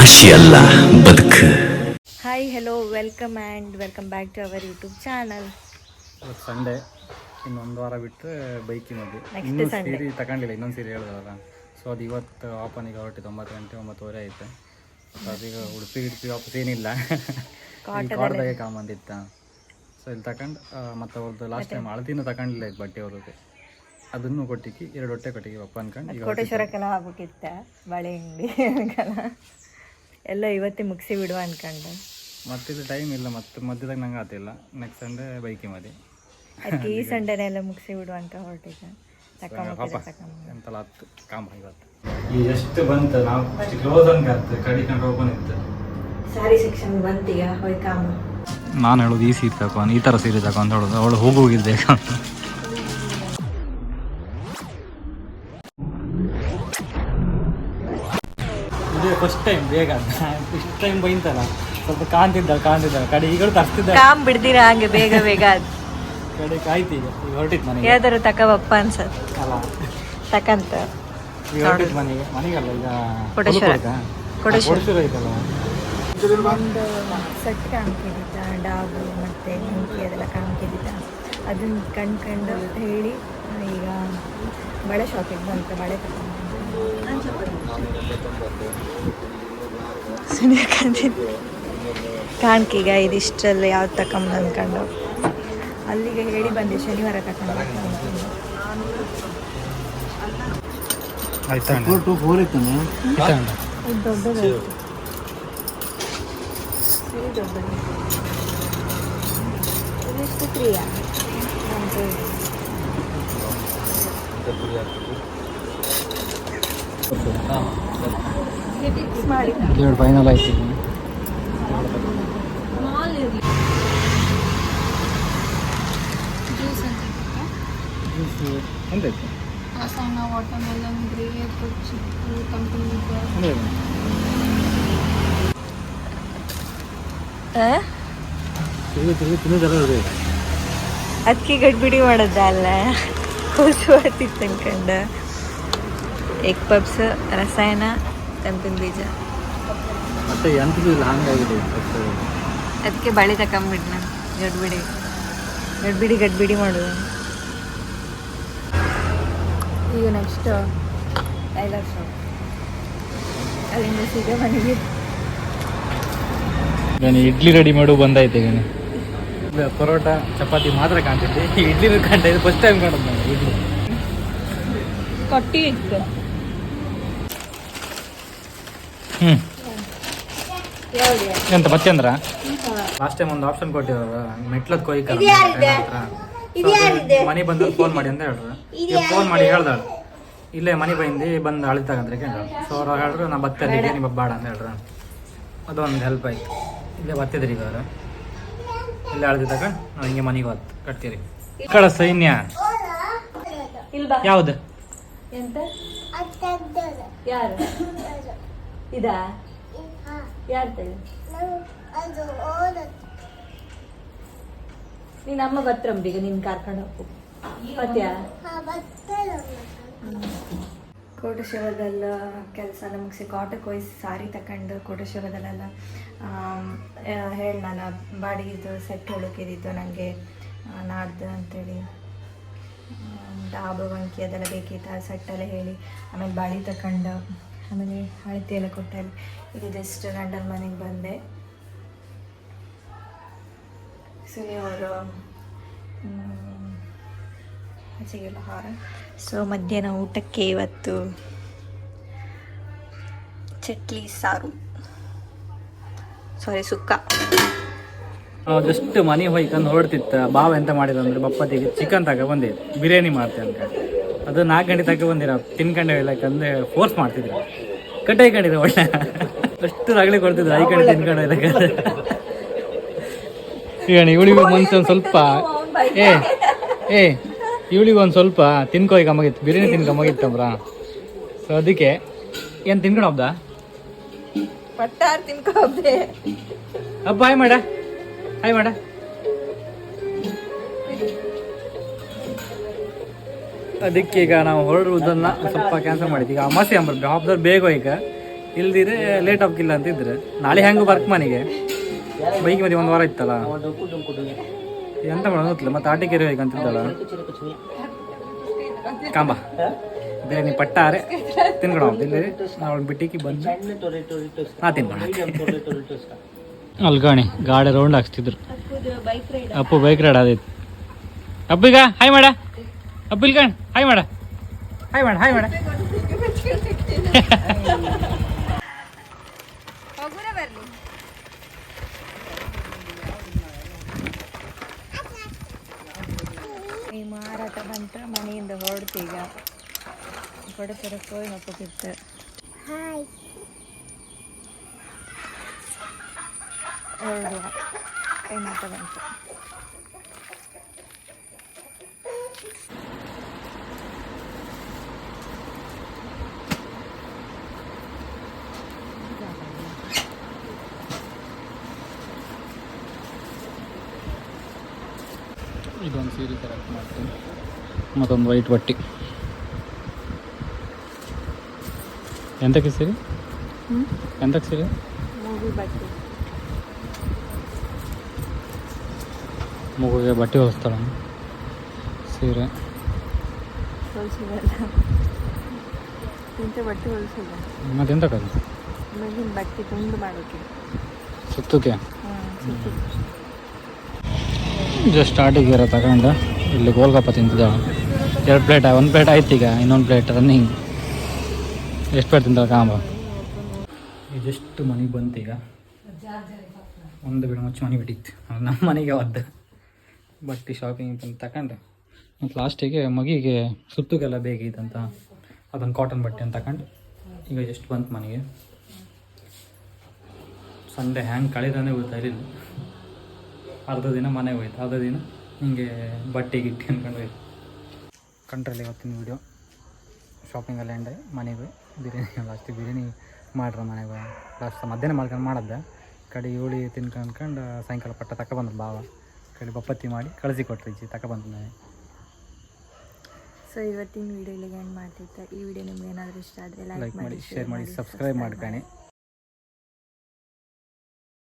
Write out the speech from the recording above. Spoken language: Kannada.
ಅಲ್ಲ ಬದುಕು. Hi hello welcome and welcome back to our YouTube channel ಇವತ್ತು ಸಂಡೇ ಇನ್ನೊಂದು ವಾರ ಬಿಟ್ಟರೆ ಬೈಕಿನಲ್ಲಿ Next ಇನ್ನೂ. ಸೀರೆ ತಗೊಂಡಿಲ್ಲ ಇನ್ನೊಂದು ಸೀರೆ ಹೇಳಿದ್ರಲ್ಲ ಸೊ ಅದು ಇವತ್ತು ಓಪನಿಗೆ ಹೊರಟಿದ್ದು ಒಂಬತ್ತು ಗಂಟೆ ಒಂಬತ್ತುವರೆ ಐತೆ ಅದೀಗ ಉಡುಪಿ ಗಿಡುಪಿ ವಾಪಸ್ ಏನಿಲ್ಲ. ಈ ಕಾಮ್ ಕಾಮಂದಿತ್ತ ಸೊ ಇಲ್ಲಿ ತಗೊಂಡು ಮತ್ತು ಅವ್ರದ್ದು ಲಾಸ್ಟ್ ಟೈಮ್ ಅಳತಿನೂ ತಗೊಂಡಿಲ್ಲ ಇದು ಬಟ್ಟೆ ಅವ್ರದ್ದು. ಅದನ್ನು ಕೊಟ್ಟಿಕ್ಕಿ ಎರಡು ಹೊಟ್ಟೆ ಕೊಟ್ಟಿಗೆ ಒಪ್ಪ ಅನ್ಕೊಂಡು ಈಗ ಕೋಟೇಶ್ವರಕ್ಕೆಲ್ಲ ಆಗ್ಬೇಕಿತ್ತ ಬಳೆ ಅಂಗಡಿ ಎಲ್ಲ ಇವತ್ತೇ ಮುಗಿಸಿ ಬಿಡುವ ಅನ್ಕೊಂಡು. ಮತ್ತೆ ಟೈಮ್ ಇಲ್ಲ ಮತ್ತೆ ಮಧ್ಯದಾಗ ನಂಗೆ ಆತಿಲ್ಲ ನೆಕ್ಸ್ಟ್ ಸಂಡೇ ಬೈಕಿ ಮಾಡಿ ಅದಕ್ಕೆ ಈ ಸಂಡೇನೆ ಎಲ್ಲ ಮುಗಿಸಿ ಬಿಡುವ ಅಂತ ಹೊರಟಿದ್ದೆ. ಪಾಪ ಎಂತಲ್ಲ ಹತ್ತು ಕಾಮ ಇವತ್ತು. ಈ ಎಷ್ಟು ಬಂತು ನಾವು ಅಷ್ಟು ಕ್ಲೋಸ್ ಅನ್ಕತ್ತೆ ಕಡಿಕೊಂಡು ಓಪನ್ ಇತ್ತು ಸಾರಿ ಸೆಕ್ಷನ್ ಬಂತೀಗ ಹೊಯ್ಕಾಮ ನಾನು ಹೇಳೋದು ಈ ಸೀರೆ ತಗೋ ಈ ಥರ ಸೀರೆ ತಗೋ ಅಂತ ಹೇಳೋದು ಅವಳು ಹೋಗಿ ಫಸ್ಟ್ ಟೈಮ್ ಬೇಗ ಫಸ್ಟ್ ಟೈಮ್ ಬೈಂತಲ್ಲ. ಸ್ವಲ್ಪ ಕಾಣ್ತಿದ್ದಾಳೆ ಕಾಣ್ತಿದ್ದಾಳೆ. ಕಡೆ ಈಗ ತರ್ತಿದ್ದ ಕಾಮ್ ಬಿಡ್ದಿರ ಹಂಗೆ ಬೇಗ ಬೇಗ? ಕಡೆ ಕಾಯ್ತು ಈಗ. ಈಗ ಹೊರಟಿತ್ತು ಮನೆಗೆ. ಯಾವ್ದಾರು ತಕವಪ್ಪ ಅನ್ಸತ್? ಅಲ್ಲ. ತಕಂತ. ಈಗ ಹೊರಟಿತ್ತು ಮನೆಗೆ. ಮನೆಗಲ್ಲ ಈಗ ಕೊಡೇಶ್ವರ. ಕೊಡೇಶ್ವರ ಕೊಡೇಶ್ವರ. ಐತಲ್ಲ. ಒಂದು ಸೆಟ್ ಕಾಣ್ತಿದ್ದ ಡಾಬು ಮತ್ತು ಮುಂಕಿ ಅದೆಲ್ಲ ಕಾಣ್ತಿದ್ದ ಅದನ್ನ ಅಂತ ಹೇಳಿ ಈಗ ಬಳೆ ಶಾಪಿಗೆ ಬಂತು ಬಳೆ ಸುನಿಯಕಂತಿದ್ದು ಕಾಣ್ಕೀಗ ಇದಿಷ್ಟರಲ್ಲಿ ಯಾವ್ದು ತಗೊಂಡು ಅಂದ್ಕೊಂಡು ಅಲ್ಲಿಗೆ ಹೇಳಿ ಬಂದೆ ಶನಿವಾರ ತಗೊಂಡು ದೊಡ್ಡದು. ಇದು ದೊಡ್ಡದು ಇದೆಷ್ಟು ಎರಡು ಫೈನಲ್ ಆಯ್ತು. Water watermelon grape chikoo company ಅದಕ್ಕೆ ಗಡ್ಬಿಡಿ ಮಾಡೋದಲ್ಲ. ಕೂಸುವತ್ತಿತ್ತು ಅನ್ಕಂಡು ಎಗ್ ಪಪ್ಸ್ ರಸಾಯನ ತಂಪಿನ ಬೀಜ. ಮತ್ತೆ ಇಲ್ಲ ಹಂಗಾಗಿದೆ ಅದಕ್ಕೆ ಬಳೆ ತಗೊಂಬಿಡ್ ನಾನು ಗಡ್ಬಿಡಿ. ಗಡ್ಬಿಡಿ ಗಡ್ಬಿಡಿ ಮಾಡೋದು ಈಗ ನೆಕ್ಸ್ಟ್ ಟೈಲರ್ ಶಾಪ್ ಅಲ್ಲಿಂದ ಸೀದಾ ಮನೆಗೆ. ನಾನು ಇಡ್ಲಿ ರೆಡಿ ಮಾಡು ಬಂದಾಯ್ತು ಈಗ ಪರೋಟ ಚಪಾತಿ ಮಾತ್ರ ಕಾಣ್ತಿದ್ದೆ. ಇಡ್ಲಿ ಕಾಣ್ತಾ ಫಸ್ಟ್ ಟೈಮ್ ಕಾಣೋದು ನಾನು ಇಡ್ಲಿ ಕಟ್ಟಿ ಇತ್ತು ಹ್ಞೂ ಎಂತ ಮತ್ತೆ ಅಂದ್ರ? ಲಾಸ್ಟ್ ಟೈಮ್ ಒಂದು ಆಪ್ಷನ್ ಕೊಟ್ಟಿದ್ರು ಮೆಟ್ಲದ್ ಕೊಯ್ಕಲ್ಲ ಮನೆ ಬಂದ ಫೋನ್ ಮಾಡಿ ಅಂತ ಹೇಳ್ರು ಈಗ ಫೋನ್ ಮಾಡಿ ಹೇಳ್ದಾಳು. ಇಲ್ಲೇ ಮನೆ ಬಂದಿ ಬಂದು ಅಳಿ ತಗಂದ್ರೆ ಕೇಳ ಸೊ ಅವ್ರು ಹೇಳ್ರು ನಾ ಬತ್ತಲ್ಲಿಗೆ ನಿಮ್ಮ ಬಾಡ ಅಂತ ಹೇಳ್ರ ಅದೊಂದು ಹೆಲ್ಪ್ ಆಯ್ತು. ಇಲ್ಲೇ ಬತ್ತಿದ್ರಿ ಈಗ ಅವ್ರು. ಇಲ್ಲೇ ಅಳ್ದಿದ್ದಾಗ ನಾವು ಹಿಂಗೆ ಮನೆಗೆ ಹೊತ್ತು ಕಟ್ತೀರಿ. ಕಳ ಸೈನ್ಯ. ಯಾವ್ದು? ಯಾರು? ಇದಾ? ಯಾರು ತಳಿ ನೀನ್ ಅಮ್ಮ ಬತ್ರಂಬೀಗ ನಿನ್ ಕರ್ಕೊಂಡು ಹೋಗು ಮತ್ಯಾ ಕೋಟೇಶ್ವರದಲ್ಲ ಕೆಲಸ ಮುಗಿಸಿ ಕಾಟಕ್ಕೆ ಹೋಗಿ ಸಾರಿ ತಕೊಂಡು ಕೋಟಶಿವದಲ್ಲೆಲ್ಲ ಹೇಳಿ ನಾನು ಬಾಡಿಗೆದು ಸೆಟ್ ಹೊಳಕಿದ್ದು ನನಗೆ ನಾಡ್ದು ಅಂತೇಳಿ. ಡಾಬು ವಂಕಿ ಅದೆಲ್ಲ ಬೇಕಿತ್ತು? ಆ ಸೆಟ್ಟೆಲ್ಲ ಹೇಳಿ. ಆಮೇಲೆ ಬಾಳಿ ತಕೊಂಡು ಆಮೇಲೆ ಅಳತೆ ಎಲ್ಲ ಕೊಟ್ಟಲ್ಲಿ ಈಗ ಜಸ್ಟ್ ಗಂಡನ ಮನೆಗೆ ಬಂದೆ. ಸುನಿ ಅವರು ಆಚೆಗೆಲ್ಲ ಹಾರ. ಸೊ ಮಧ್ಯಾಹ್ನ ಊಟಕ್ಕೆ ಇವತ್ತು ಚಟ್ಲಿ ಸಾರು. ಸಾರಿ ಸುಕ್ಕ. ಜಸ್ಟ್ ಮನೆ ಹೋಯ್ಕಂದು ಹೊರಡ್ತಿತ್ತ. ಬಾವ ಎಂತ ಮಾಡಿದ್ರು ಅಂದ್ರೆ ಬಪ್ಪತ್ತಿಗೆ ಚಿಕನ್ ತಗ ಬಂದಿದ್ದು ಬಿರಿಯಾನಿ ಮಾಡ್ತೆ ಅದು ನಾಲ್ಕು ಗಂಟೆ ತಗ ಬಂದಿರ. ಇಲ್ಲ ಯಾಕಂದ್ರೆ ಫೋರ್ಸ್ ಮಾಡ್ತಿದ್ರು. ಕಟ್ಟೆ ಕಡೆ ಒಳ್ಳೆ. ಅಷ್ಟು ರಗಳೆ ಕೊಡ್ತಿದ್ರು ಐ ಕಡೆ ತಿನ್ಕೊಂಡು ಈಗ ಇವಳಿಗೂ ಮನ್ಸು ಒಂದು ಸ್ವಲ್ಪ ಏ ಏ ಇವಳಿಗೂ ಒಂದು ಸ್ವಲ್ಪ ತಿನ್ಕೋ ಈಗ ಮಗಿತ್ತು ಬಿರಿಯಾನಿ ತಿನ್ಕೊ ಮಗಿತ್ತಂಬ್ರ ಸೊ ಅದಕ್ಕೆ ಏನು ತಿನ್ಕೊಂಡು ಹಬ್ಬ ಪಟ್ಟಾರ್ ತಿನ್ಕೋಬ್ದೆ ಅಪ್ಪ ಹಾಯ್ ಮಾಡ ಹಾಯ್ ಮಾಡ. ಅದಕ್ಕೆ ಈಗ ನಾವು ಹೊರಡುವುದನ್ನ ಸ್ವಲ್ಪ ಕ್ಯಾನ್ಸಲ್ ಮಾಡಿದ್ವಿ ಈಗ ಅಮಾಸೆ ಅಂಬರ್ ಹಬ್ಬದಲ್ಲಿ ಬೇಗ ಈಗ. ಇಲ್ದಿದ್ರೆ ಲೇಟ್ ಆಗ್ತಿಲ್ಲ ಅಂತ ಇದ್ರೆ ನಾಳೆ ಹೆಂಗೆ ಬರ್ಕ್ ಮನೆಗೆ. ಬೈಕ್ ಮಧ್ಯೆ ಒಂದು ವಾರ ಇತ್ತಲ್ಲ? ಎಂತ ಮಾಡೋದು ಗೊತ್ತಿಲ್ಲ. ಮತ್ತೆ ಆಟಿಕೆ ಅಂತಿದ್ದಲ್ಲ? ಕಾಂಬ. ಬೇರೆ ನೀ ಪಟ್ಟಾರೆ ತಿನ್ಕೊಳ ಇಲ್ಲಿ ನಾವು ಬಿಟ್ಟಿಕ್ಕೆ ಬಂದು. ನಾ ತಿನ್ಕೊಳ ಅಲ್ಗಾಣಿ, ಗಾಡಿ ರೌಂಡ್ ಹಾಕ್ಸ್ತಿದ್ರು. ಅಪ್ಪು ಬೈಕ್ ರೈಡ್ ಅಪ್ಪ ಈಗ ಹಾಯ್ ಮಾಡ. ಅಪ್ಪು ಇಲ್ಕಣ್ ಹಾಯ್ ಮಾಡ ಹಾಯ್ ಮಾಡ ಹಾಯ್ ಮಾಡ ಹೋಗುರ ಬರ್ಲಿ ಈ ಮಾರಾಟ ಬಂತ ಮನೆಯಿಂದ ಹೊರಡ್ತೀಗ ಕೊಡತರ ಹೋಗಿ ಮಕ್ಕೋತಿತ್ತು ಹೌದು ಕೈ ಮಾಟ ಬಂತು ಇದೊಂದು ಸೀರೆ ಕರೆಕ್ಟ್ ಮಾಡ್ತೀನಿ ಮತ್ತೊಂದು ವೈಟ್ ಬಟ್ಟೆ ಎಂತಕ್ಕೆ ಸೀರೆ ಹ್ಞೂ ಎಂತಕ್ಕೆ ಸೀರೆ ಮೂವಿ ಬಟ್ಟೆ ಮಗುಗೆ ಬಟ್ಟೆ ಹೊಲಿಸ್ತಾಳ ಸೀರೆ ಹೊಲಿಸಿದಲ್ಲ ಇಂಥ ಬಟ್ಟೆ ಹೊಲಿಸಿಲ್ಲ ಮತ್ತೆ ಎಂತಕ್ಕದು ಮೇಲಿನ ಬಟ್ಟೆ ತುಂಡು ಮಾಡೋಕೆ ಸುತ್ತಕ್ಕೆ ಹಾಂ ಸುತ್ತು ಜಸ್ಟ್ ಸ್ಟಾರ್ಟಿಗೆ ತಗೊಂಡು ಇಲ್ಲಿ ಗೋಲ್ಗಪ್ಪ ತಿಂತಿದ್ದ. ಎರಡು ಪ್ಲೇಟ್ ಒಂದು ಪ್ಲೇಟ್ ಆಯ್ತು ಈಗ, ಇನ್ನೊಂದು ಪ್ಲೇಟ್ ರನ್ನಿಂಗ್ ಎಷ್ಟು ಪ್ಲೇಟ್ ತಿಂತಾವೆ ಕಾಂಬ? ಜಸ್ಟ್ ಮನೆಗೆ ಬಂತು ಈಗ? ಒಂದು ಬಿಡ, ಮುಚ್ಚಿ, ಮನೆ ಬಿಟ್ಟಿತ್ತು. ನಮ್ಮ ಮನೆಗೆ ಒದ್ದು ಬಟ್ಟೆ ಶಾಪಿಂಗ್ ಅಂತ ತಗೊಂಡು ಮತ್ತು ಲಾಸ್ಟಿಗೆ ಮಗಿಗೆ ಸುತ್ತಗೆಲ್ಲ ಬೇಕಿತ್ತಂತ ಅದೊಂದು ಕಾಟನ್ ಬಟ್ಟೆ ಅಂತ ತಗೊಂಡು ಈಗ ಜಸ್ಟ್ ಬಂತು ಮನೆಗೆ? ಸಂಡೆ ಹ್ಯಾಂಗೆ ಕಳೆದಾನೆ ಗೊತ್ತಾಗಲಿಲ್ಲ. ಅರ್ಧ ದಿನ ಮನೆಗೆ ಹೋಯ್ತು. ಅರ್ಧ ದಿನ ಹಿಂಗೆ ಬಟ್ಟೆ ಗಿಟ್ಟಿ ಅನ್ಕೊಂಡು ಹೋಯ್ತು. ಕಂಟ್ರಲ್ಲಿ ಇವತ್ತಿನ ವೀಡಿಯೋ ಶಾಪಿಂಗ್ ಎಂಡೆ ಮನೆಗೆ ಹೋಗಿ ಬಿರಿಯಾನಿ ಲಾಸ್ಟ್ ಬಿರಿಯಾನಿ ಮಾಡ್ರ ಮನೆಗೆ ಲಾಸ್ಟ್ ಮಧ್ಯಾಹ್ನ ಮಾಡ್ಕೊಂಡು ಮಾಡದ್ದೆ. ಕಡೆ ಹೋಳಿ ತಿನ್ಕೊಂಡ್ಕೊಂಡು ಸಾಯಂಕಾಲ ಪಟ್ಟ ತಗೊಬಂದ್ರು ಬಾವ ಕಡೆ ಬಪ್ಪತ್ತಿ ಮಾಡಿ ಕಳಿಸಿ ಕೊಟ್ರಿ ಇಜ್ಜಿ ಬಂದೆ ನಾನು ಸೊ ಇವತ್ತಿನ ವಿಡಿಯೋ ಇಲ್ಲಿಗೆ ಎಂಡ್ ಮಾಡ್ತಿದ್ದೆ. ಈ ವಿಡಿಯೋ ನಿಮ್ಗೆ ಏನಾದರೂ ಇಷ್ಟ ಆದರೆ ಲೈಕ್ ಮಾಡಿ ಶೇರ್ ಮಾಡಿ ಸಬ್ಸ್ಕ್ರೈಬ್ ಮಾಡ್ಕೊಳ್ಳಿ